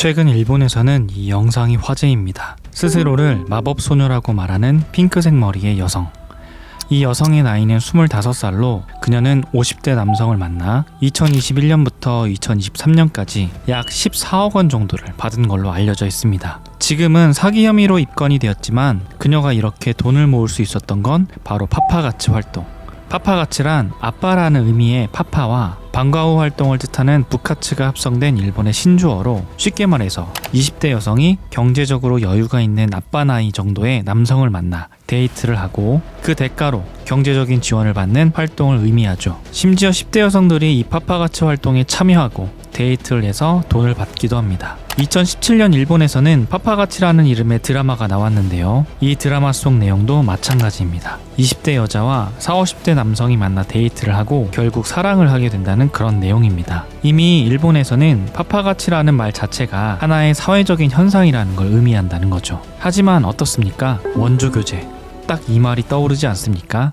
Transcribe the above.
최근 일본에서는 이 영상이 화제입니다. 스스로를 마법 소녀라고 말하는 핑크색 머리의 여성. 이 여성의 나이는 25살로 그녀는 50대 남성을 만나 2021년부터 2023년까지 약 14억 원 정도를 받은 걸로 알려져 있습니다. 지금은 사기 혐의로 입건이 되었지만 그녀가 이렇게 돈을 모을 수 있었던 건 바로 파파가치 활동. 파파가치란 아빠라는 의미의 파파와 방과 후 활동을 뜻하는 부카츠가 합성된 일본의 신주어로 쉽게 말해서 20대 여성이 경제적으로 여유가 있는 아빠 나이 정도의 남성을 만나 데이트를 하고 그 대가로 경제적인 지원을 받는 활동을 의미하죠. 심지어 10대 여성들이 이 파파가치 활동에 참여하고 데이트를 해서 돈을 받기도 합니다. 2017년 일본에서는 파파가치라는 이름의 드라마가 나왔는데요. 이 드라마 속 내용도 마찬가지입니다. 20대 여자와 40, 50대 남성이 만나 데이트를 하고 결국 사랑을 하게 된다는 그런 내용입니다. 이미 일본에서는 파파가치라는 말 자체가 하나의 사회적인 현상이라는 걸 의미한다는 거죠. 하지만 어떻습니까? 원조 교제. 딱 이 말이 떠오르지 않습니까?